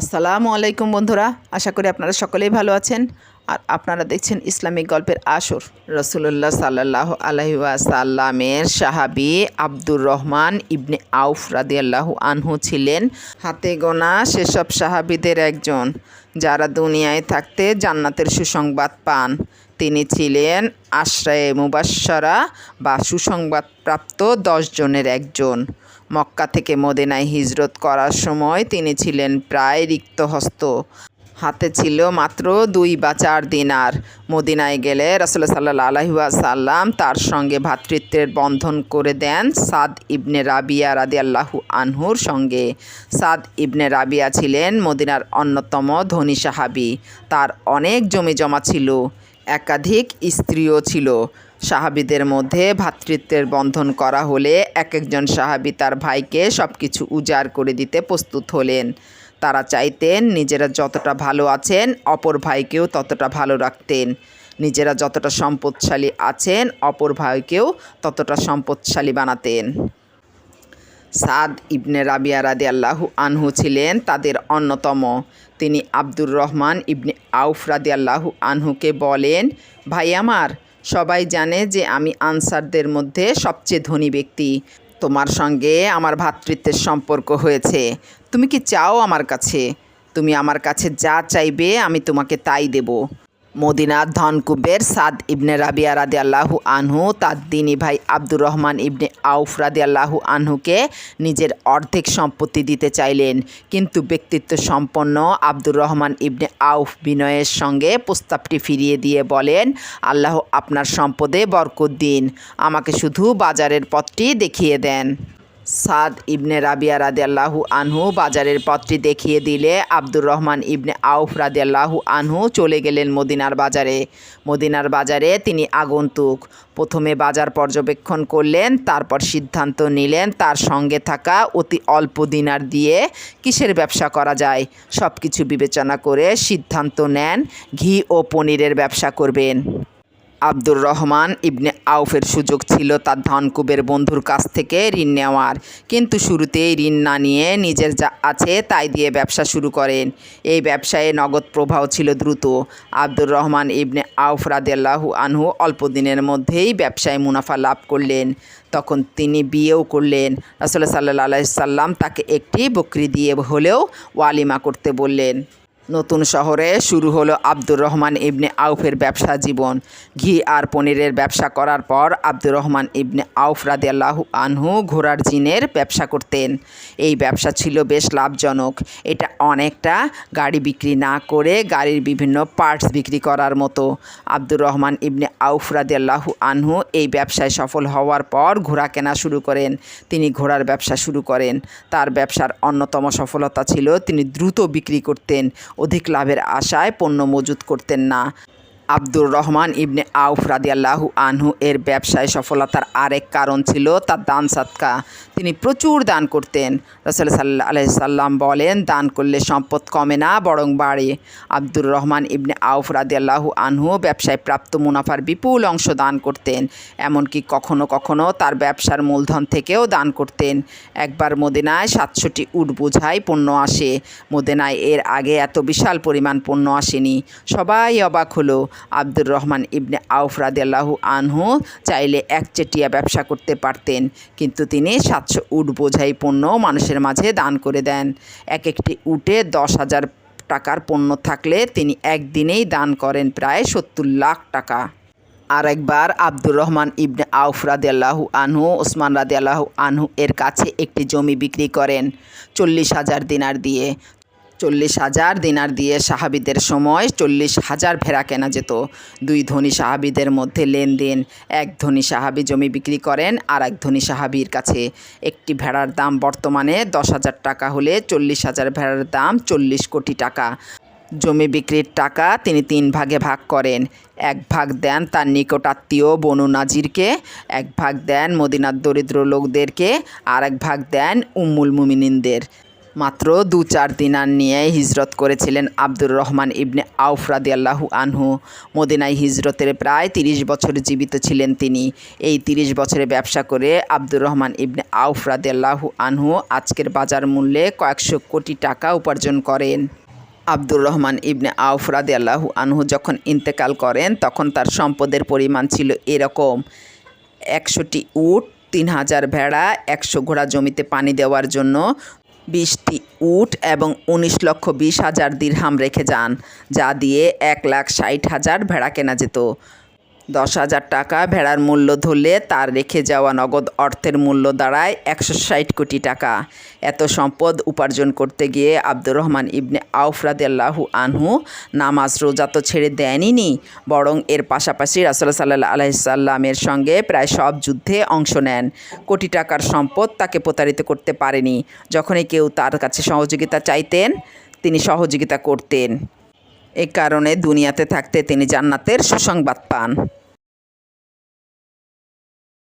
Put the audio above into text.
আসসালামু আলাইকুম বন্ধুরা, আশা করি আপনারা সকলেই ভালো আছেন। আর আপনারা দেখছেন ইসলামিক গল্পের আসর। রসুল্লাহ সাল্লাহ আলহি সাল্লামের সাহাবি আব্দুর রহমান ইবনে আউফ রাদিয়াল্লাহু আনহু ছিলেন হাতে গোনা সেসব সাহাবিদের একজন, যারা দুনিয়ায় থাকতে জান্নাতের সুসংবাদ পান। তিনি ছিলেন আশ্রয়ে মুবাসরা বা সুসংবাদপ্রাপ্ত দশ জনের একজন। মক্কা থেকে মদিনায় হিজরত করার সময় তিনি ছিলেন প্রায় রিক্তহস্ত। হাতে ছিল মাত্র দুই বা চার দিনার। মদিনায় গেলে রসুল্লাহ সাল্লাহ আলহিবা সাল্লাম তার সঙ্গে ভ্রাতৃত্বের বন্ধন করে দেন সাদ ইবনে রাবিয়া রাদি আল্লাহু আনহুর সঙ্গে। সাদ ইবনে রাবিয়া ছিলেন মদিনার অন্যতম ধনী সাহাবি। তার অনেক জমি জমা ছিল। একাধিক স্ত্রীও ছিল। সাহাবিদের মধ্যে ভ্রাতৃত্বের বন্ধন করা হলে এক একজন সাহাবি তার ভাইকে সব কিছু উজাড় করে দিতে প্রস্তুত হলেন। তারা চাইতেন নিজেরা যতটা ভালো আছেন, অপর ভাইকেও ততটা ভালো রাখতেন। নিজেরা যতটা সম্পদশালী আছেন, অপর ভাইকেও ততটা সম্পদশালী বানাতেন। সাদ ইবনে রাবিয়া রাদি আল্লাহু আনহু ছিলেন তাদের অন্যতম। তিনি আব্দুর রহমান ইবনে আউফ রাদি আল্লাহু আনহুকে বলেন, ভাই আমার সবাই জানে যে আমি আনসারদের মধ্যে সবচেয়ে ধনী ব্যক্তি। তোমার সঙ্গে আমার ভাতৃত্বের সম্পর্ক হয়েছে। তুমি কি চাও আমার কাছে? তুমি আমার কাছে যা চাইবে আমি তোমাকে তাই দেব। মদিনার ধনকুবের সাদ ইবনে রাবিয়া রাদি আল্লাহু আনহু, তার দিনী ভাই আব্দুর রহমান ইবনে আউফ রাদি আল্লাহু আনহুকে নিজের অর্ধেক সম্পত্তি দিতে চাইলেন। কিন্তু ব্যক্তিত্ব সম্পন্ন আব্দুর রহমান ইবনে আউফ বিনয়ের সঙ্গে প্রস্তাবটি ফিরিয়ে দিয়ে বলেন, আল্লাহ আপনার সম্পদে বরকত দিন। আমাকে শুধু বাজারের পথটি দেখিয়ে দেন। সাদ ইবনে রাবিয়া রাদিয়াল্লাহু আনহু বাজারের পথটি দেখিয়ে দিলে আব্দুর রহমান ইবনে আউফ রাদিয়াল্লাহু আনহু চলে গেলেন মদিনার বাজারে। মদিনার বাজারে তিনি আগন্তুক। প্রথমে বাজার পর্যবেক্ষণ করলেন, তারপর সিদ্ধান্ত নিলেন তার সঙ্গে থাকা অতি অল্প দিনার দিয়ে কিসের ব্যবসা করা যায়। সব কিছু বিবেচনা করে সিদ্ধান্ত নেন, ঘি ও পনিরের ব্যবসা করবেন। আব্দুর রহমান ইবনে আউফের সুযোগ ছিল তার ধনকুবের বন্ধুর কাছ থেকে ঋণ নেওয়ার। কিন্তু শুরুতেই ঋণ না নিয়ে নিজের যা আছে তাই দিয়ে ব্যবসা শুরু করেন। এই ব্যবসায়ে নগদ প্রবাহ ছিল দ্রুত। আব্দুর রহমান ইবনে আউফ রাদিয়াল্লাহু আনহু অল্প দিনের মধ্যেই ব্যবসায় মুনাফা লাভ করলেন। তখন তিনি বিয়েও করলেন। রাসুল্লাহ সাল্লাহ সাল্লাম তাকে একটি বকরি দিয়ে হলেও ওয়ালিমা করতে বললেন। নতুন শহরে শুরু হলো আব্দুর রহমান ইবনে আউফের ব্যবসা জীবন। ঘি আর পনিরের ব্যবসা করার পর আব্দুর রহমান ইবনে আউফ রাদিয়াল্লাহু আনহু ঘোড়ার জিনের ব্যবসা করতেন। এই ব্যবসা ছিল বেশ লাভজনক। এটা অনেকটা গাড়ি বিক্রি না করে গাড়ির বিভিন্ন পার্টস বিক্রি করার মতো। আব্দুর রহমান ইবনে আউফ রাদিয়াল্লাহু আনহু এই ব্যবসায় সফল হওয়ার পর ঘোড়া কেনা শুরু করেন। তিনি ঘোড়ার ব্যবসা শুরু করেন। তার ব্যবসার অন্যতম সফলতা ছিল তিনি দ্রুত বিক্রি করতেন। অধিক লাভের আশায় পণ্য মজুত করতেন না। আব্দুর রহমান ইবনে আউফ রাদিয়াল্লাহু আনহু এর ব্যবসায় সফলতার আরেক কারণ ছিল তার দান সাতকা তিনি প্রচুর দান করতেন। রসল সাল্লাহ আলাই সাল্লাম বলেন, দান করলে সম্পদ কমে না, বরং বাড়ে। আব্দুর রহমান ইবনে আউফ রাদিয়াল্লাহু আনহু ব্যবসায় প্রাপ্ত মুনাফার বিপুল অংশ দান করতেন, এমনকি কখনো কখনো তার ব্যবসার মূলধন থেকেও দান করতেন। একবার মদিনায় সাতশোটি উট বোঝাই পণ্য আসে। মদিনায় এর আগে এত বিশাল পরিমাণ পণ্য আসেনি। সবাই অবাক হলো। আব্দুর রহমান ইবনে আউফ রাদিয়াল্লাহু আনহু চাইলে একচেটিয়া ব্যবসা করতে পারতেন। কিন্তু তিনি সাতশো উট বোঝাই পণ্য মানুষের মাঝে দান করে দেন। এক একটি উটে দশ হাজার টাকার পণ্য থাকলে তিনি একদিনেই দান করেন প্রায় সত্তর লাখ টাকা। আর একবার আব্দুর রহমান ইবনে আউফ রাদিয়াল্লাহু আনহু, ওসমান রাদিয়াল্লাহু আনহু এর কাছে একটি জমি বিক্রি করেন চল্লিশ হাজার দিনার দিয়ে। চল্লিশ হাজার দিনার দিয়ে সাহাবিদের সময় চল্লিশ হাজার ভেড়া কেনা যেত। দুই ধনী সাহাবিদের মধ্যে লেনদেন, এক ধনী সাহাবি জমি বিক্রি করেন, আর এক ধনী সাহাবির কাছে। একটি ভেড়ার দাম বর্তমানে দশ হাজার টাকা হলে চল্লিশ হাজার ভেড়ার দাম চল্লিশ কোটি টাকা। জমি বিক্রির টাকা তিনি তিন ভাগে ভাগ করেন। এক ভাগ দেন তার নিকটাত্মীয় বনু নাজিরকে, এক ভাগ দেন মদিনার দরিদ্র লোকদেরকে, আর এক ভাগ দেন উম্মুল মুমিনিনদের। মাত্র দু চার দিনার নিয়ে হিজরত করেছিলেন আব্দুর রহমান ইবনে আউফ রাদিয়াল্লাহু আনহু। মদিনায় হিজরতের প্রায় তিরিশ বছর জীবিত ছিলেন তিনি। এই তিরিশ বছরে ব্যবসা করে আব্দুর রহমান ইবনে আউফ রাদিয়াল্লাহু আনহু আজকের বাজার মূল্যে কয়েকশো কোটি টাকা উপার্জন করেন। আব্দুর রহমান ইবনে আউফ রাদিয়াল্লাহু আনহু যখন ইন্তেকাল করেন, তখন তার সম্পদের পরিমাণ ছিল এরকম। একশোটি উট, তিন হাজার ভেড়া, একশো ঘোড়া জমিতে পানি দেওয়ার জন্য বিশটি উট এবং উনিশ লক্ষ বিশ হাজার দিরহাম রেখে যান, যা দিয়ে এক লাখ ষাট হাজার ভেড়া কেনা যেত। দশ হাজার টাকা ভেড়ার মূল্য ধরলে তার রেখে যাওয়া নগদ অর্থের মূল্য দাঁড়ায় একশো ষাট কোটি টাকা। এত সম্পদ উপার্জন করতে গিয়ে আব্দুর রহমান ইবনে আউফ রাদিয়াল্লাহু আনহু নামাজ রোজা তো ছেড়ে দেয়নি, বরং এর পাশাপাশি রাসুল্লাহ সাল্লাহ আলাইসাল্লামের সঙ্গে প্রায় সব যুদ্ধে অংশ নেন। কোটি টাকার সম্পদ তাকে প্রতারিত করতে পারেনি। যখনই কেউ তার কাছে সহযোগিতা চাইতেন, তিনি সহযোগিতা করতেন। এ কারণে দুনিয়াতে থাকতে তিনি জান্নাতের সুসংবাদ পান।